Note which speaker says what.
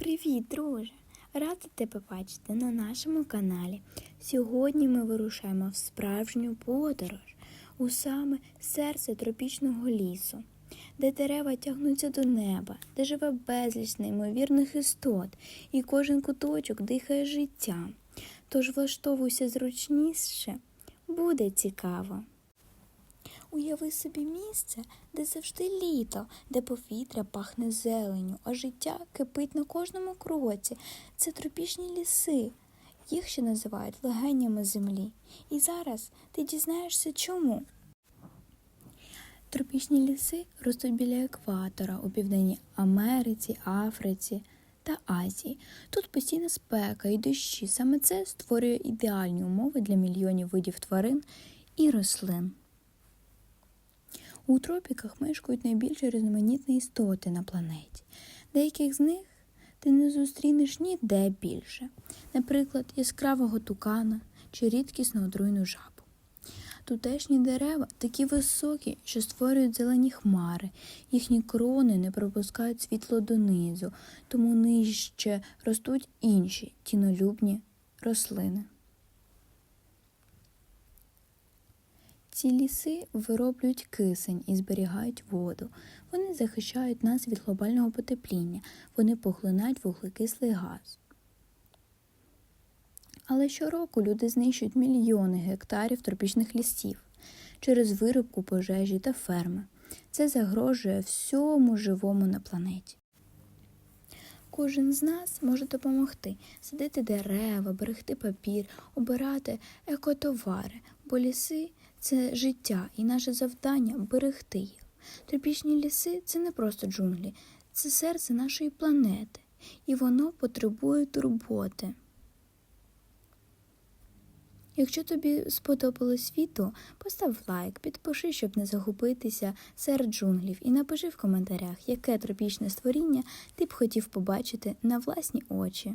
Speaker 1: Привіт, друже! Рада тебе бачити на нашому каналі. Сьогодні ми вирушаємо в справжню подорож у саме серце тропічного лісу, де дерева тягнуться до неба, де живе безліч неймовірних істот, і кожен куточок дихає життям. Тож влаштовуйся зручніше, буде цікаво. Уяви собі місце, де завжди літо, де повітря пахне зеленю, а життя кипить на кожному кроці. Це тропічні ліси. Їх ще називають легенями землі. І зараз ти дізнаєшся чому. Тропічні ліси ростуть біля екватора у Південній Америці, Африці та Азії. Тут постійна спека і дощі. Саме це створює ідеальні умови для мільйонів видів тварин і рослин. У тропіках мешкають найбільш різноманітні істоти на планеті. Деяких з них ти не зустрінеш ніде більше, наприклад, яскравого тукана чи рідкісну отруйну жабу. Тутешні дерева такі високі, що створюють зелені хмари, їхні крони не пропускають світло донизу, тому нижче ростуть інші тінолюбні рослини. Ці ліси вироблюють кисень і зберігають воду. Вони захищають нас від глобального потепління, вони поглинають вуглекислий газ. Але щороку люди знищують мільйони гектарів тропічних лісів через вирубку пожежі та ферми. Це загрожує всьому живому на планеті. Кожен з нас може допомогти садити дерева, берегти папір, обирати екотовари, бо ліси це життя і наше завдання берегти їх. Тропічні ліси це не просто джунглі, це серце нашої планети, і воно потребує турботи. Якщо тобі сподобалось відео, постав лайк, підпиши, щоб не загубитися серед джунглів, і напиши в коментарях, яке тропічне створіння ти б хотів побачити на власні очі.